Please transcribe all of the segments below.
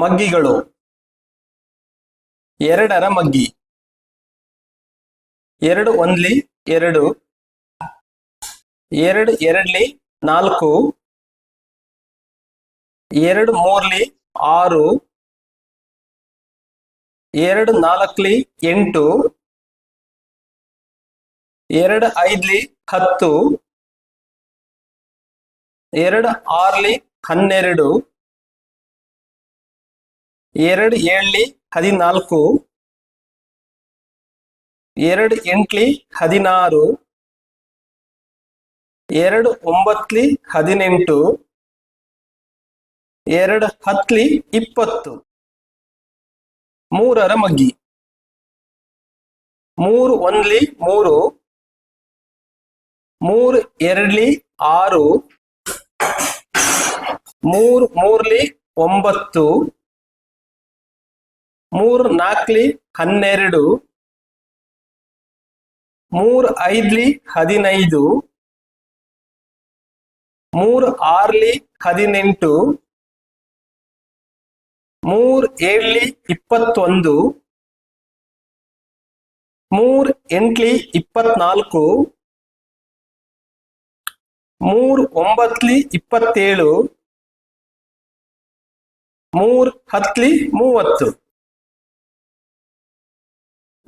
ಮಗ್ಗಿಗಳು. ಎರಡರ ಮಗ್ಗಿ. ಎರಡು ಒಂದ್ಲಿ ಎರಡು. ಎರಡು ಎರಡ್ಲಿ ನಾಲ್ಕು. ಎರಡು ಮೂರ್ಲಿ ಆರು. ಎರಡು ನಾಲ್ಕ್ಲಿ ಎಂಟು. ಎರಡು ಐದ್ಲಿ ಹತ್ತು. ಎರಡು ಆರ್ಲಿ ಹನ್ನೆರಡು. ಎರಡು ಏಳ್ಲಿ ಹದಿನಾಲ್ಕು. ಎರಡು ಎಂಟ್ಲಿ ಹದಿನಾರು. ಎರಡು ಒಂಬತ್ಲಿ ಹದಿನೆಂಟು. ಎರಡು ಹತ್ಲಿ ಇಪ್ಪತ್ತು. ಮೂರರ ಮಗ್ಗಿ. ಮೂರು ಒಂದ್ಲಿ ಮೂರು. ಮೂರು ಎರಡ್ಲಿ ಆರು. ಮೂರು ಮೂರ್ಲಿ ಒಂಬತ್ತು. ಮೂರು ನಾಕ್ಲಿ ಹನ್ನೆರಡು. ಮೂರ್ ಐದ್ಲಿ ಹದಿನೈದು. ಮೂರ್ ಆರ್ಲಿ ಹದಿನೆಂಟು. ಮೂರ್ ಏಳ್ಲಿ ಇಪ್ಪತ್ತೊಂದು. ಮೂರ್ ಎಂಟ್ಲಿ ಇಪ್ಪತ್ನಾಲ್ಕು. ಮೂರ್ ಒಂಬತ್ಲಿ ಇಪ್ಪತ್ತೇಳು. ಮೂರ್ ಹತ್ಲಿ ಮೂವತ್ತು.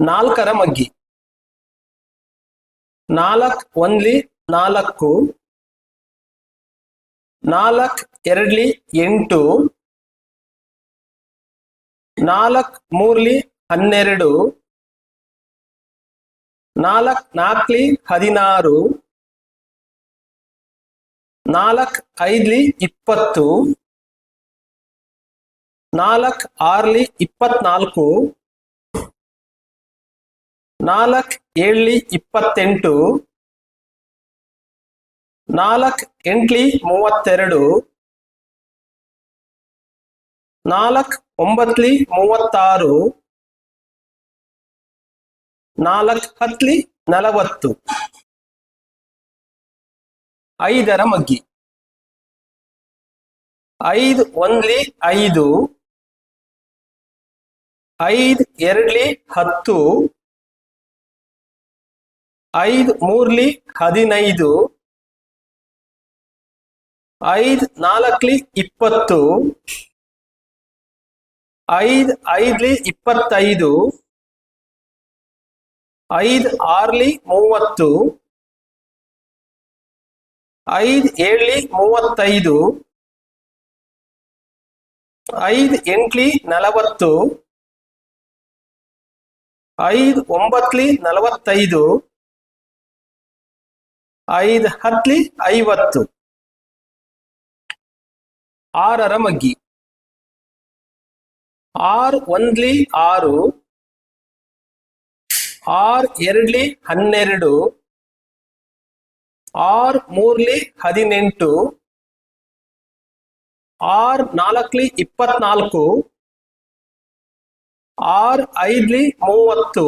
ನಾಲ್ಕರ ಮಗ್ಗಿ. ನಾಲ್ಕ್ ಒಂದ್ಲಿ ನಾಲ್ಕು. ನಾಲ್ಕ್ ಎರಡ್ಲಿ ಎಂಟು. ನಾಲ್ಕ್ ಮೂರ್ಲಿ ಹನ್ನೆರಡು. ನಾಲ್ಕ್ ನಾಲ್ಕ್ಲಿ ಹದಿನಾರು. ನಾಲ್ಕ್ ಐದ್ಲಿ ಇಪ್ಪತ್ತು. ನಾಲ್ಕ್ ಆರ್ಲಿ ಇಪ್ಪತ್ನಾಲ್ಕು. ನಾಲ್ಕ್ ಏಳ್ಲಿ ಇಪ್ಪತ್ತೆಂಟು, ನಾಲ್ಕ್ ಎಂಟ್ಲಿ ಮೂವತ್ತೆರಡು, ನಾಲ್ಕ್ ಒಂಬತ್ಲಿ ಮೂವತ್ತಾರು, ನಾಲ್ಕ್ ಹತ್ಲಿ ನಲವತ್ತು. ಐದರ ಮಗ್ಗಿ. ಐದು ಒಂದ್ಲಿ ಐದು ಐದು ಎರಡ್ಲಿ ಹತ್ತು ಐದ್ ಮೂರ್ಲಿ ಹದಿನೈದು. ಐದ್ ನಾಲ್ಕ್ಲಿ ಇಪ್ಪತ್ತು. ಐದ್ ಐದ್ಲಿ ಇಪ್ಪತ್ತೈದು. ಐದ್ ಆರ್ಲಿ ಮೂವತ್ತು. ಐದ್ ಏಳ್ಲಿ ಮೂವತ್ತೈದು. ಐದ್ ಎಂಟ್ಲಿ ನಲವತ್ತು. ಐದ್ ಒಂಬತ್ಲಿ ನಲವತ್ತೈದು. ಐದ್ ಹತ್ಲಿ ಐವತ್ತು. ಆರರ ಮಗ್ಗಿ. ಆರ್ ಒಂದ್ಲಿ ಆರು. ಆರ್ ಎರಡ್ಲಿ ಹನ್ನೆರಡು. ಆರ್ ಮೂರ್ಲಿ ಹದಿನೆಂಟು. ಆರ್ ನಾಲ್ಕ್ಲಿ ಇಪ್ಪತ್ನಾಲ್ಕು. ಆರ್ ಐದ್ಲಿ ಮೂವತ್ತು.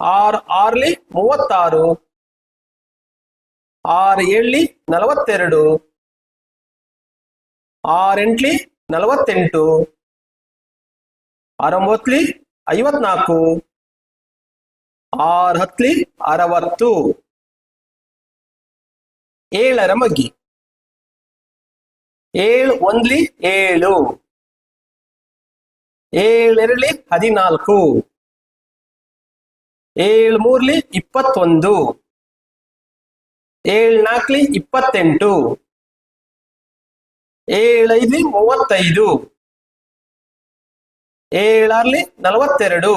ಆರ್ ಆರ್ಲಿ ಮೂವತ್ತಾರು. ಆರ್ ಏಳ್ಲಿ ನಲವತ್ತೆರಡು. ಆರ್ ಎಂಟ್ಲಿ ನಲವತ್ತೆಂಟು. ಆರೊಂಬತ್ಲಿ ಐವತ್ನಾಲ್ಕು. ಆರ್ ಹತ್ಲಿ ಅರವತ್ತು. ಏಳರ ಮಗ್ಗಿ. ಏಳು ಒಂದ್ಲಿ ಏಳು. ಏಳೆರಡ್ಲಿ ಹದಿನಾಲ್ಕು. ಏಳು ಮೂರ್ಲಿ ಇಪ್ಪತ್ತೊಂದು. ಏಳ್ ನಾಲ್ಕಲಿ ಇಪ್ಪತ್ತೆಂಟು. ಏಳೈದ್ಲಿ ಮೂವತ್ತೈದು. ಏಳಾರ್ಲಿ ನಲವತ್ತೆರಡು.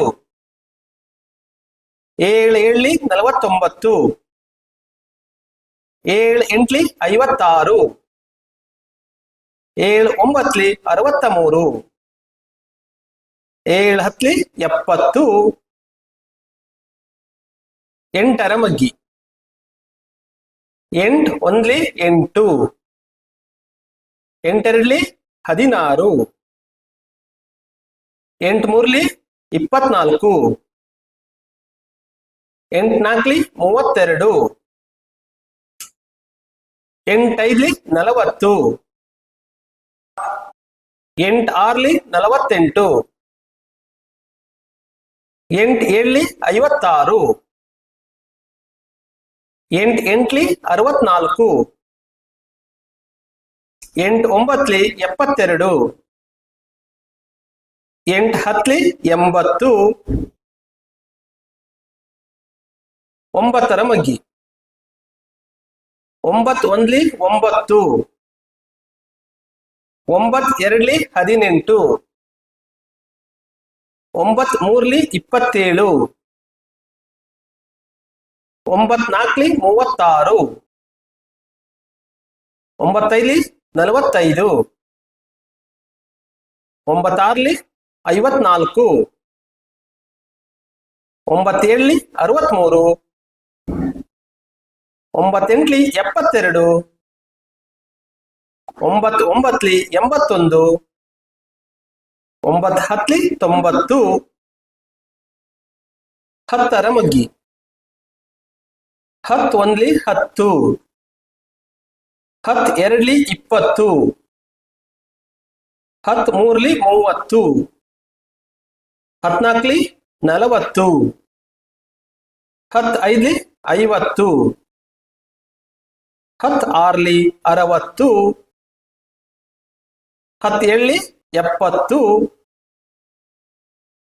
ಏಳು ಏಳ್ಲಿ ನಲವತ್ತೊಂಬತ್ತು. ಏಳು ಎಂಟ್ಲಿ ಐವತ್ತಾರು. ಏಳು ಒಂಬತ್ಲಿ ಅರವತ್ತ ಮೂರು ಏಳು ಹತ್ಲಿ ಎಪ್ಪತ್ತು. ಎಂಟರ ಮಗ್ಗಿ. ಎಂಟ್ ಒಂದ್ಲಿ ಎಂಟು. ಎಂಟೆರಡ್ಲಿ ಹದಿನಾರು. ಎಂಟ್ ಮೂರ್ಲಿ ಇಪ್ಪತ್ನಾಲ್ಕು. ಎಂಟ್ನಾಲ್ಕಲಿ ಮೂವತ್ತೆರಡು. ಎಂಟೈದ್ಲಿ ನಲವತ್ತು. ಎಂಟ್ ಆರ್ಲಿ ನಲವತ್ತೆಂಟು. ಎಂಟ್ ಏಳ್ಲಿ ಐವತ್ತಾರು. ಎಂಟ್, ಎಂಟ್ಲಿ ಅರವತ್ನಾಲ್ಕು. ಎಂಟ್, ಒಂಬತ್ಲಿ ಎಪ್ಪತ್ತೆರಡು. ಎಂಟ್, ಹತ್ಲಿ ಎಂಬತ್ತು. ಒಂಬತ್ತರ ಮಗ್ಗಿ. ಒಂಬತ್, ಒಂದ್ಲಿ ಒಂಬತ್ತು. ಒಂಬತ್, ಎರಡ್ಲಿ ಹದಿನೆಂಟು. ಒಂಬತ್, ಮೂರ್ಲಿ ಇಪ್ಪತ್ತೇಳು. ಒಂಬತ್ ನಾಲ್ಕಲಿ ಮೂವತ್ತಾರು. ಒಂಬತ್ತೈಲಿ ನಲವತ್ತೈದು. ಒಂಬತ್ತಾರ್ಲಿ ಐವತ್ನಾಲ್ಕು. ಒಂಬತ್ತೇಳಲಿ ಅರವತ್ಮೂರು. ಒಂಬತ್ತೆಂಟ್ಲಿ ಎಪ್ಪತ್ತೆರಡು. ಒಂಬತ್ತು ಒಂಬತ್ತಲಿ ಎಂಬತ್ತೊಂದು. ಒಂಬತ್ತು ಹತ್ತಲಿ ತೊಂಬತ್ತು. ಹತ್ತರ ಮಗ್ಗಿ. ಹತ್ ಒಂದ್ಲಿ ಹತ್ತು. ಹತ್ ಎರಡ್ಲಿ ಇಪ್ಪತ್ತು. ಹತ್ ಮೂರ್ಲಿ ಮೂವತ್ತು. ಹತ್ನಾಲ್ಕಲಿ ನಲವತ್ತು. ಹತ್ ಐದ್ಲಿ ಐವತ್ತು. ಹತ್ ಆರ್ಲಿ ಅರವತ್ತು. ಹತ್ ಏಳ್ಲಿ ಎಪ್ಪತ್ತು.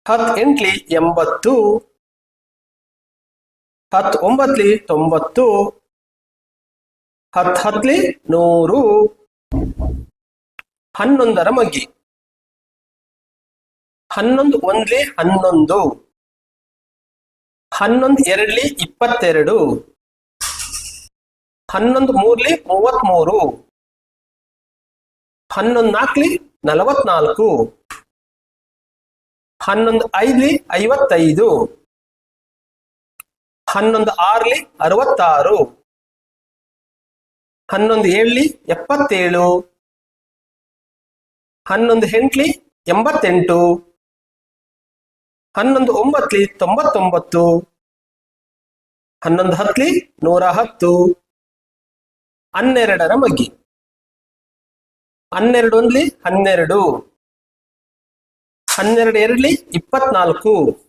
ಹತ್ ಎಂಟ್ಲಿ ಎಂಬತ್ತು. ಹತ್ ಒಂಬತ್ಲಿ ತೊಂಬತ್ತು, ಹತ್ ಹತ್ಲಿ ನೂರು, ಹನ್ನೊಂದರ ಮಗ್ಗಿ. ಹನ್ನೊಂದು ಒಂದ್ಲಿ ಹನ್ನೊಂದು ಹನ್ನೊಂದು ಎರಡ್ಲಿ ಇಪ್ಪತ್ತೆರಡು, ಹನ್ನೊಂದು ಮೂರ್ಲಿ ಮೂವತ್ಮೂರು, ಹನ್ನೊಂದು ನಾಲ್ಕಲಿ ನಲವತ್ನಾಲ್ಕು, ಹನ್ನೊಂದು ಐದ್ಲಿ ಐವತ್ತೈದು. ಹನ್ನೊಂದು ಆರ್ಲಿ ಅರವತ್ತಾರು. ಹನ್ನೊಂದು ಏಳ್ಲಿ ಎಪ್ಪತ್ತೇಳು. ಹನ್ನೊಂದು ಎಂಟ್ಲಿ ಎಂಬತ್ತೆಂಟು. ಹನ್ನೊಂದು ಒಂಬತ್ಲಿ ತೊಂಬತ್ತೊಂಬತ್ತು. ಹನ್ನೊಂದು ಹತ್ಲಿ ನೂರ ಹತ್ತು. ಹನ್ನೆರಡರ ಮಗ್ಗಿ. ಹನ್ನೆರಡು ಒಂದ್ಲಿ ಹನ್ನೆರಡು. ಹನ್ನೆರಡು ಎರಡ್ಲಿ ಇಪ್ಪತ್ನಾಲ್ಕು.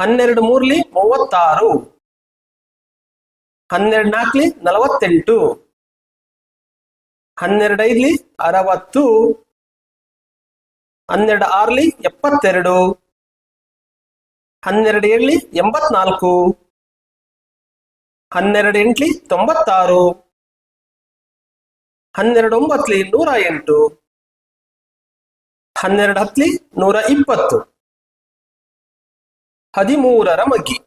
ಹನ್ನೆರಡು ಮೂರ್ಲಿ ಮೂವತ್ತಾರು. ಹನ್ನೆರಡು ನಾಲ್ಕಲಿ ನಲವತ್ತೆಂಟು. ಹನ್ನೆರಡೈದ್ಲಿ ಅರವತ್ತು. ಹನ್ನೆರಡು ಆರ್ಲಿ ಎಪ್ಪತ್ತೆರಡು. ಹನ್ನೆರಡು ಏಳ್ಲಿ ಎಂಬತ್ನಾಲ್ಕು. ಹನ್ನೆರಡು ಎಂಟ್ಲಿ ತೊಂಬತ್ತಾರು. ಹನ್ನೆರಡು ಒಂಬತ್ಲಿ ನೂರ ಎಂಟು. ಹನ್ನೆರಡು ಹತ್ಲಿ ನೂರ ಇಪ್ಪತ್ತು. ಹದಿಮೂರರ ಮಗ್ಗಿ.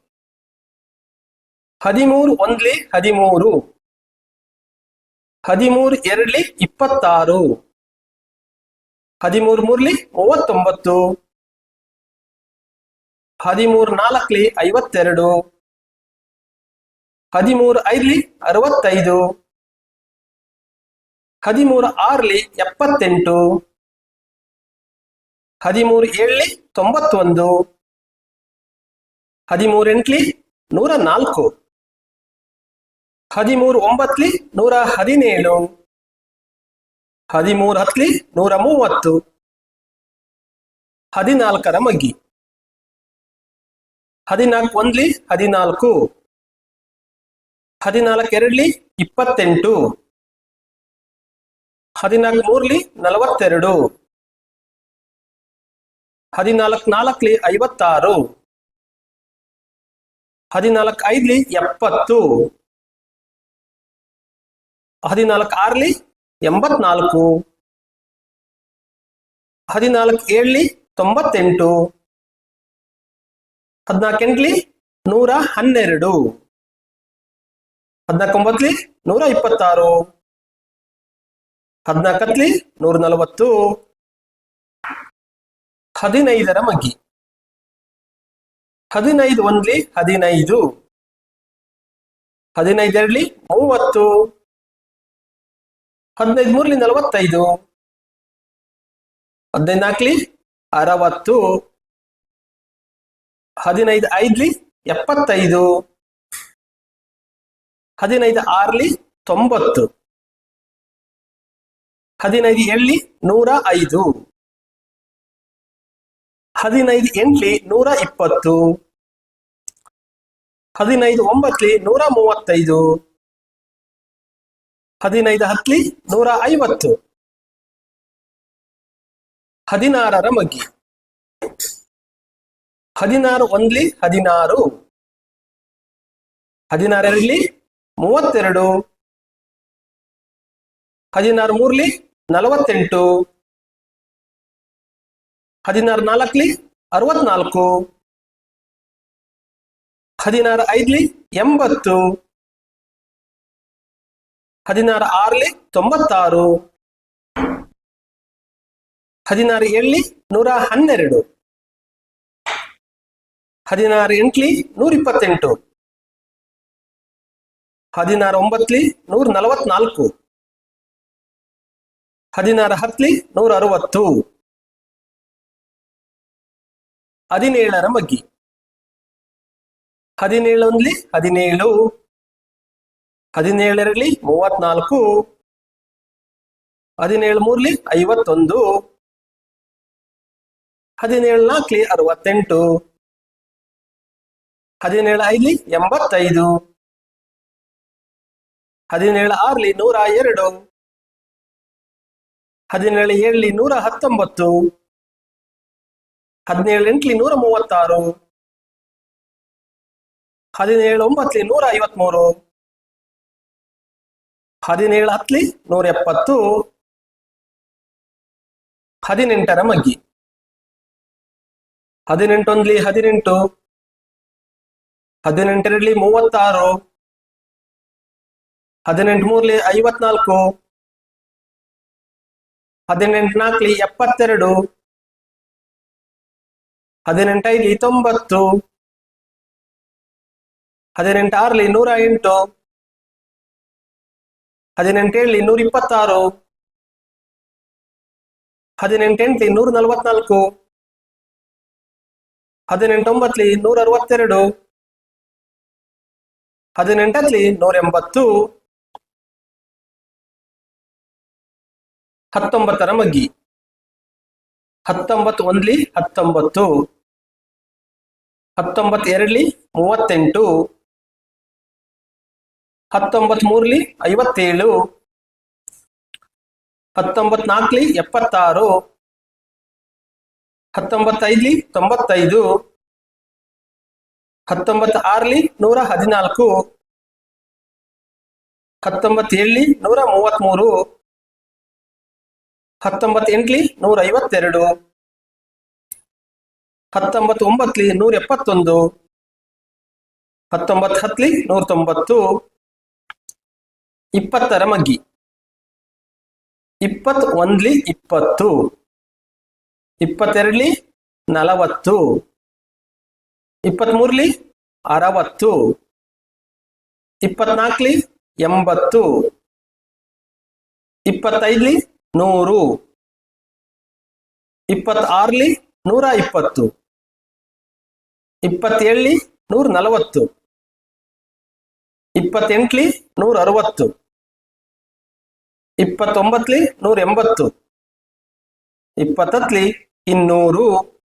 ಹದಿಮೂರು ಒಂದ್ಲಿ ಹದಿಮೂರು. ಹದಿಮೂರು ಎರಡ್ಲಿ ಇಪ್ಪತ್ತಾರು. ಹದಿಮೂರು ಮೂರ್ಲಿ ಮೂವತ್ತೊಂಬತ್ತು. ಹದಿಮೂರು ನಾಲ್ಕಲಿ ಐವತ್ತೆರಡು. ಹದಿಮೂರು ಐದ್ಲಿ ಅರವತ್ತೈದು. ಹದಿಮೂರು ಆರ್ಲಿ ಎಪ್ಪತ್ತೆಂಟು. ಹದಿಮೂರು ಏಳ್ಲಿ ತೊಂಬತ್ತೊಂದು. ಹದಿಮೂರು ಎಂಟ್ಲಿ ನೂರ ನಾಲ್ಕು. ಹದಿಮೂರು ಒಂಬತ್ಲಿ ನೂರ ಹದಿನೇಳು. ಹದಿಮೂರು ಹತ್ಲಿ ನೂರ ಮೂವತ್ತು. ಹದಿನಾಲ್ಕರ ಮಗ್ಗಿ. ಹದಿನಾಲ್ಕು ಒಂದ್ಲಿ ಹದಿನಾಲ್ಕು. ಹದಿನಾಲ್ಕು ಎರಡ್ಲಿ ಇಪ್ಪತ್ತೆಂಟು. ಹದಿನಾಲ್ಕು ಮೂರ್ಲಿ ನಲವತ್ತೆರಡು. ಹದಿನಾಲ್ಕು ನಾಲ್ಕಲಿ ಐವತ್ತಾರು. ಹದಿನಾಲ್ಕು ಐದ್ಲಿ ಎಪ್ಪತ್ತು. ಹದಿನಾಲ್ಕು ಆರ್ಲಿ ಎಂಬತ್ನಾಲ್ಕು. ಹದಿನಾಲ್ಕು ಏಳ್ಲಿ ತೊಂಬತ್ತೆಂಟು. ಹದಿನಾಲ್ಕೆಂಟ್ಲಿ ನೂರ ಹನ್ನೆರಡು. ಹದಿನಾಲ್ಕೊಂಬತ್ಲಿ ನೂರ ಇಪ್ಪತ್ತಾರು. ಹದಿನಾಲ್ಕತ್ಲಿ ನೂರ ನಲವತ್ತು. ಹದಿನೈದರ ಮಗ್ಗಿ. ಹದಿನೈದು ಒಂದ್ಲಿ ಹದಿನೈದು. ಹದಿನೈದರಲ್ಲಿ ಮೂವತ್ತು. ಹದಿನೈದು ಮೂರ್ಲಿ ನಲವತ್ತೈದು. ಹದಿನೈದು ನಾಲ್ಕಲಿ ಅರವತ್ತು. ಹದಿನೈದು ಐದ್ಲಿ ಎಪ್ಪತ್ತೈದು. ಹದಿನೈದು ಆರ್ಲಿ ತೊಂಬತ್ತು. ಹದಿನೈದು ಎಳ್ಳಿ ನೂರ ಐದು. ಹದಿನೈದು ಎಂಟ್ಲಿ ನೂರ ಇಪ್ಪತ್ತು. ಹದಿನೈದು ಒಂಬತ್ಲಿ ನೂರ ಮೂವತ್ತೈದು. ಹದಿನೈದು ಹತ್ಲಿ ನೂರ ಐವತ್ತು. ಹದಿನಾರರ ಮಗ್ಗಿ ಹದಿನಾರು ಒಂದ್ಲಿ ಹದಿನಾರು. ಹದಿನಾರರಲ್ಲಿ ಮೂವತ್ತೆರಡು. ಹದಿನಾರು ಮೂರ್ಲಿ ನಲವತ್ತೆಂಟು. ಹದಿನಾರು ನಾಲ್ಕಲಿ ಅರವತ್ನಾಲ್ಕು. ಹದಿನಾರು ಐದ್ಲಿ ಎಂಬತ್ತು. ಹದಿನಾರು ಆರ್ಲಿ ತೊಂಬತ್ತಾರು. ಹದಿನಾರು ಏಳ್ಲಿ ನೂರ ಹನ್ನೆರಡು. ಹದಿನಾರು ಎಂಟ್ಲಿ ನೂರ ಇಪ್ಪತ್ತೆಂಟು ಹದಿನಾರು ಒಂಬತ್ಲಿ ನೂರ ನಲವತ್ನಾಲ್ಕು ಹದಿನಾರು ಹತ್ತಲಿ ನೂರ ಅರವತ್ತು ಹದಿನೇಳರ ಮಗ್ಗಿ ಹದಿನೇಳು ಒಂದ್ಲಿ ಹದಿನೇಳು. ಹದಿನೇಳರಲ್ಲಿ ಮೂವತ್ನಾಲ್ಕು. ಹದಿನೇಳು ಮೂರ್ಲಿ ಐವತ್ತೊಂದು. ಹದಿನೇಳು ನಾಲ್ಕಲಿ ಅರವತ್ತೆಂಟು. ಹದಿನೇಳು ಐದ್ಲಿ ಎಂಬತ್ತೈದು. ಹದಿನೇಳು ಆರ್ಲಿ ನೂರ ಎರಡು. ಹದಿನೇಳು ಏಳ್ಲಿ ನೂರ ಹತ್ತೊಂಬತ್ತು. ಹದಿನೇಳು ಎಂಟ್ಲಿ ನೂರ ಮೂವತ್ತಾರು. ಹದಿನೇಳು ಒಂಬತ್ತಲಿ ನೂರ ಐವತ್ಮೂರು. ಹದಿನೇಳು ಹತ್ಲಿ ನೂರ ಎಪ್ಪತ್ತು. ಹದಿನೆಂಟರ ಮಗ್ಗಿ. ಹದಿನೆಂಟೊಂದ್ಲಿ ಹದಿನೆಂಟು. ಹದಿನೆಂಟರಲ್ಲಿ ಮೂವತ್ತಾರು. ಹದಿನೆಂಟು ಮೂರ್ಲಿ ಐವತ್ನಾಲ್ಕು. ಹದಿನೆಂಟು ನಾಲ್ಕಲಿ ಎಪ್ಪತ್ತೆರಡು. ಹದಿನೆಂಟೈಲಿ ತೊಂಬತ್ತು ಹದಿನೆಂಟು ಆರ್ಲಿ ನೂರ ಎಂಟು ಹದಿನೆಂಟೇಳಿ ನೂರ ಇಪ್ಪತ್ತಾರು ಹದಿನೆಂಟೆಂಟ್ಲಿ ನೂರ ನಲವತ್ನಾಲ್ಕು ಹದಿನೆಂಟೊಂಬತ್ಲಿ ನೂರ ಅರವತ್ತೆರಡು ಹದಿನೆಂಟಲ್ಲಿ ನೂರ ಎಂಬತ್ತು ಹತ್ತೊಂಬತ್ತರ ಮಗ್ಗಿ. ಹತ್ತೊಂಬತ್ತು ಒಂದ್ಲಿ ಹತ್ತೊಂಬತ್ತು. ಹತ್ತೊಂಬತ್ತು ಎರಡ್ಲಿ ಮೂವತ್ತೆಂಟು. ಹತ್ತೊಂಬತ್ ಮೂರ್ಲಿ ಐವತ್ತೇಳು. ಹತ್ತೊಂಬತ್ ನಾಲ್ಕಲಿ ಎಪ್ಪತ್ತಾರು. ಹತ್ತೊಂಬತ್ತೈದ್ಲಿ ತೊಂಬತ್ತೈದು. ಹತ್ತೊಂಬತ್ತು ಆರ್ಲಿ ನೂರ ಹದಿನಾಲ್ಕು. ಹತ್ತೊಂಬತ್ತೇಳಲಿ ನೂರ ಮೂವತ್ಮೂರು ಹತ್ತೊಂಬತ್ತು ಎಂಟ್ಲಿ ನೂರ ಐವತ್ತೆರಡು ಹತ್ತೊಂಬತ್ತು ಒಂಬತ್ಲಿ ನೂರ ಎಪ್ಪತ್ತೊಂದು ಹತ್ತೊಂಬತ್ತು ಹತ್ಲಿ ನೂರ ತೊಂಬತ್ತು ಇಪ್ಪತ್ತರ ಮಗ್ಗಿ. ಇಪ್ಪತ್ ಒಂದ್ಲಿ ಇಪ್ಪತ್ತು. ಇಪ್ಪತ್ತೆರಡ್ಲಿ ನಲವತ್ತು. ಇಪ್ಪತ್ಮೂರ್ಲಿ ಅರವತ್ತು. ಇಪ್ಪತ್ನಾಲ್ಕಲಿ ಎಂಬತ್ತು. ಇಪ್ಪತ್ತೈದ್ಲಿ ನೂರು. ಇಪ್ಪತ್ತಾರ್ಲಿ ನೂರ ಇಪ್ಪತ್ತು. ಇಪ್ಪತ್ತೇಳಲಿ ನೂರ ನಲವತ್ತು. ಇಪ್ಪತ್ತೆಂಟ್ಲಿ ನೂರ ಅರವತ್ತು. ಇಪ್ಪತ್ತೊಂಬತ್ಲಿ ನೂರ ಎಂಬತ್ತು. ಇಪ್ಪತ್ತತ್ಲಿ ಇನ್ನೂರು.